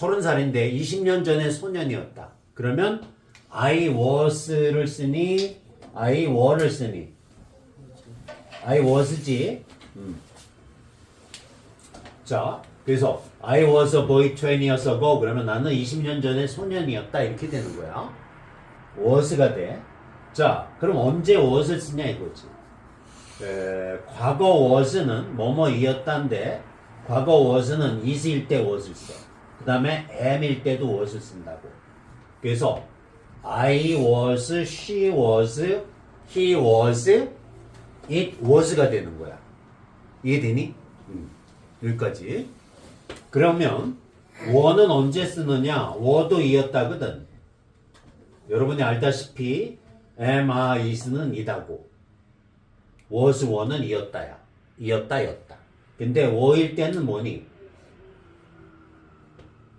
30살인데 20년 전에 소년이었다. 그러면 I was를 쓰니 I were를 쓰니 I was지. 음. 자, 그래서 I was a boy 20 years ago 그러면 나는 20년 전에 소년이었다 이렇게 되는 거야. was가 돼. 자, 그럼 언제 was를 쓰냐 이거지. 에, 과거 was는 뭐뭐이었다인데 과거 was는 is일 때 was을 써. 그 다음에 am일 때도 was을 쓴다고. 그래서 I was, she was, he was, it was가 되는 거야. 이해되니? 음, 여기까지. 그러면 were는 언제 쓰느냐? were도 이었다거든. 여러분이 알다시피 am, are, is는 이다고. was, were는 이었다야. 이었다, 였다. 근데 were일 때는 뭐니?